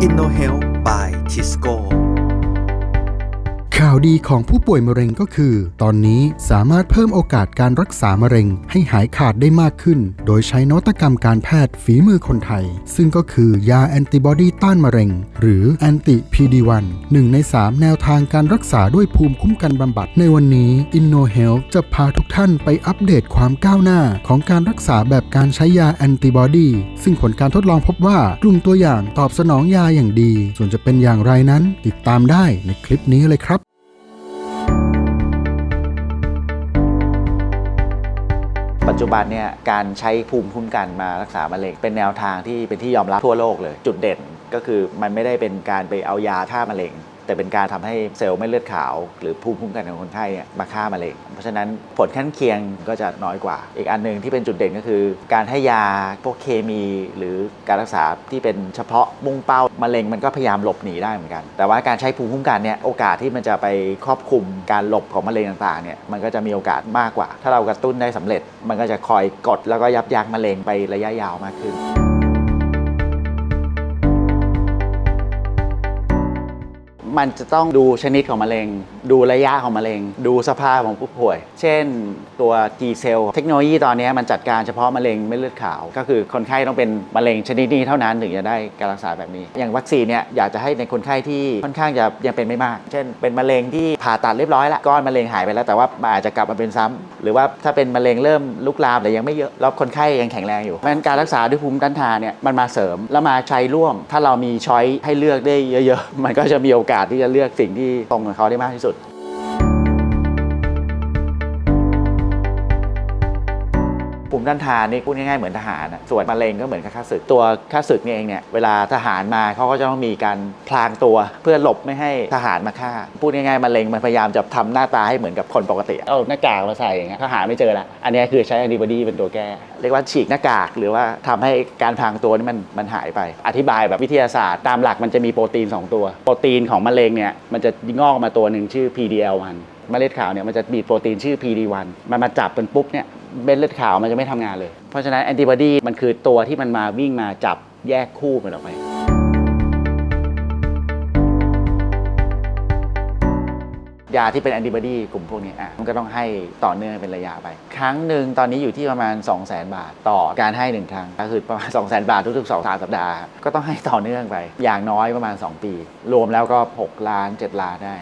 InnoHealth by Tisco ข่าวดีของผู้ป่วยมะเร็งก็คือ ตอนนี้สามารถเพิ่มโอกาสการรักษามะเร็งให้หายขาดได้มากขึ้น โดยใช้นวัตกรรมการแพทย์ฝีมือคนไทย ซึ่งก็คือยาแอนติบอดีต้านมะเร็ง หรือแอนติ PD1 หนึ่งใน 3 แนวทางการรักษาด้วยภูมิคุ้มกันบำบัด ในวันนี้ InnoHealth จะพาทุกท่านไปอัปเดตความก้าวหน้า ของการรักษาแบบการใช้ยาแอนติบอดีซึ่งผลการทดลองพบว่ากลุ่มตัวอย่างตอบสนองยาอย่างดี ส่วนจะเป็นอย่างไรนั้น ติดตามได้ในคลิปนี้เลยครับ ปัจจุบันเนี่ยการใช้ภูมิคุ้มกันมารักษามะเร็งเป็นแนวทางที่เป็นที่ยอมรับทั่วโลกเลย จุดเด่นก็คือมันไม่ได้เป็นการไปเอายาฆ่ามะเร็ง แต่เป็นการทำให้เซลล์ไม่เลือดขาว หรือภูมิคุ้มกันของคนไข้มาฆ่ามะเร็ง เพราะฉะนั้นผลข้างเคียงก็จะน้อยกว่า อีกอันหนึ่งที่เป็นจุดเด่นก็คือ การให้ยาพวกเคมีหรือการรักษาที่เป็นเฉพาะมุ่งเป้ามะเร็งมันก็พยายามหลบหนีได้เหมือนกัน แต่ว่าการใช้ภูมิคุ้มกันเนี่ยโอกาสที่มันจะไปครอบคลุมการหลบของมะเร็งต่างๆเนี่ยมันก็จะมีโอกาสมากกว่า ถ้าเรากระตุ้นได้สำเร็จ มันก็จะคอยกดแล้วก็ยับยั้งมะเร็งไประยะยาวมากขึ้น มันจะต้องดูชนิดของมะเร็ง ดูระยะของมะเร็ง ดูสภาพของผู้ป่วย เช่นตัว T เซลเทคโนโลยีตอนนี้มันจัดการเฉพาะมะเร็งเม็ดเลือดขาว ก็คือคนไข้ต้องเป็นมะเร็งชนิดนี้เท่านั้นถึงจะได้การรักษาแบบนี้ อย่างวัคซีนเนี่ยอยากจะให้ในคนไข้ที่ค่อนข้างจะยังเป็นไม่มาก เช่น เป็นมะเร็งที่ผ่าตัดเรียบร้อยแล้วก้อนมะเร็งหายไปแล้วแต่ว่าอาจจะกลับมาเป็นซ้ำหรือว่าถ้าเป็นมะเร็งเริ่มลุกลามแต่ยังไม่เยอะแล้วคนไข้ยังแข็งแรงอยู่เพราะฉะนั้นการรักษาด้วยภูมิต้านทานเนี่ยมันมาเสริมแล้วมาใช้ร่วม ถ้าเรามีช้อยให้เลือกได้เยอะ ๆ มันก็จะมีโอกาสที่จะเลือกสิ่งที่ตรงกับเขาได้มากที่สุด ภูมิต้านทานนี่พูดง่ายๆเหมือนทหารอะส่วนมะเร็งก็เหมือนกับข้าศึกตัวข้าศึกนี่เองเนี่ยเวลาทหารมาเขาก็จะต้องมีการพลางตัวเพื่อหลบไม่ให้ทหารมาฆ่า พูดง่ายๆมะเร็งมันพยายามจะทำหน้าตาให้เหมือนกับคนปกติเอาหน้ากากมาใส่อย่างเงี้ยทหารไม่เจอละอันนี้คือใช้แอนติบอดีเป็นตัวแก้ เรียกว่าฉีกหน้ากากหรือว่าทำให้การพลางตัวนี่มันมันหายไป อธิบายแบบวิทยาศาสตร์ตามหลักมันจะมีโปรตีน 2 ตัว โปรตีนของมะเร็งเนี่ยมันจะงอกมาตัวหนึ่งชื่อ PDL1 เมล็ดขาวเนี่ยมันจะมีโปรตีนชื่อ PD1 มันมาจับกันปุ๊บเนี่ย เม็ดเลือดขาวมันจะไม่ทำงานเลย เพราะฉะนั้นแอนติบอดีมันคือตัวที่มันมาวิ่งมาจับแยกคู่มันออกไปยาที่เป็นแอนติบอดีกลุ่มพวกนี้อะมันก็ต้องให้ต่อเนื่องเป็นระยะไป ครั้งหนึ่งตอนนี้อยู่ที่ประมาณ 2 0 0 0 0 0 บาทต่อการให้หนึ่งครั้ง ก็คือประมาณ2 0 0 0 0 0 บาททุกๆ2อสสัปดาห์ ก็ต้องให้ต่อเนื่องไป อย่างน้อยประมาณ 2 ปี รวมแล้วก็ 6 ล้าน 7 ล้านได้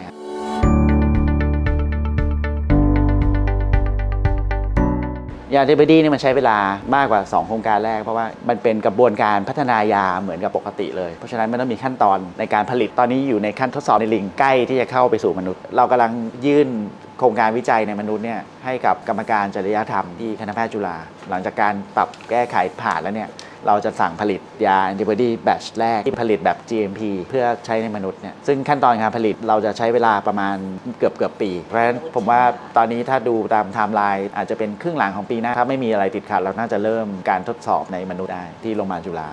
ยาเดบดีนี่มันใช้เวลามากกว่า 2 โครงการแรก เพราะว่ามันเป็นกระบวนการพัฒนายาเหมือนกับปกติเลย เพราะฉะนั้นมันต้องมีขั้นตอนในการผลิตตอนนี้อยู่ในขั้นทดสอบในลิงใกล้ที่จะเข้าไปสู่มนุษย์ เรากำลังยื่นโครงการวิจัยในมนุษย์เนี่ยให้กับกรรมการจริยธรรมที่คณะแพทย์จุฬาหลังจากการปรับแก้ไขผ่านแล้วเนี่ย เราจะสั่งผลิตยาแอนติบอดีแบชแรกที่ผลิตแบบ GMP เพื่อใช้ในมนุษย์เนี่ยซึ่งขั้นตอนการผลิตเราจะใช้เวลาประมาณเกือบเกือบปี เพราะฉะนั้นผมว่าตอนนี้ถ้าดูตามไทม์ไลน์อาจจะเป็นครึ่งหลังของปีหน้าถ้าไม่มีอะไรติดขัดเราน่าจะเริ่มการทดสอบในมนุษย์ได้ที่โรงพยาบาลจุฬา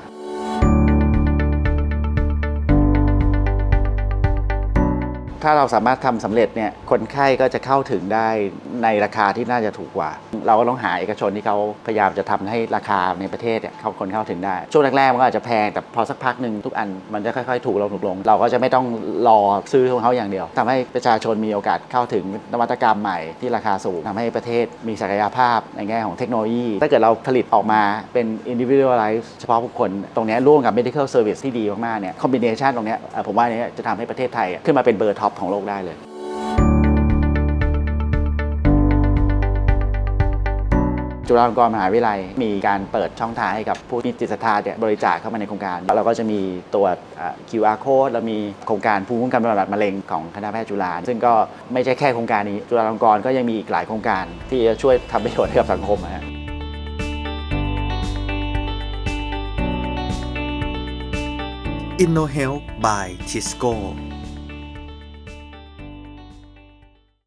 ถ้าเราสามารถทำสำเร็จเนี่ยคนไข้ก็จะเข้าถึงได้ในราคาที่น่าจะถูกกว่า เราก็ต้องหาเอกชนที่เขาพยายามจะทำให้ราคาในประเทศเนี่ยเขาคนเข้าถึงได้ ช่วงแรกๆมันก็อาจจะแพงแต่พอสักพักหนึ่งทุกอันมันจะค่อยๆ ถูกลงถูกลง เราก็จะไม่ต้องรอซื้อของเขาอย่างเดียวทำให้ประชาชนมีโอกาสเข้าถึงนวัตกรรมใหม่ที่ราคาสูงทำให้ประเทศมีศักยภาพในแง่ของเทคโนโลยี ถ้าเกิดเราผลิตออกมาเป็น individualize เฉพาะบุคคล ตรงนี้ร่วมกับ medical service ที่ดีมากๆเนี่ย combination ตรงนี้ผมว่านี้จะทำให้ประเทศไทยขึ้นมาเป็นเบอร์ท็อปของโลกได้เลยจุฬาลงกรณ์มหาวิทยาลัยมีการเปิดช่องทางให้กับผู้มีจิตศรัทธาเนี่ยบริจาคเข้ามาในโครงการ แล้วเราก็จะมีตัวเอ่อ QR code แล้วมีโครงการภูมิคุ้มกันบำบัดมะเร็งของคณะแพทย์จุฬาซึ่งก็ไม่ใช่แค่โครงการนี้ จุฬาลงกรณ์ก็ยังมีอีกหลายโครงการ ที่จะช่วยทำประโยชน์ให้กับสังคมนะฮะ InnoHealth by Tisco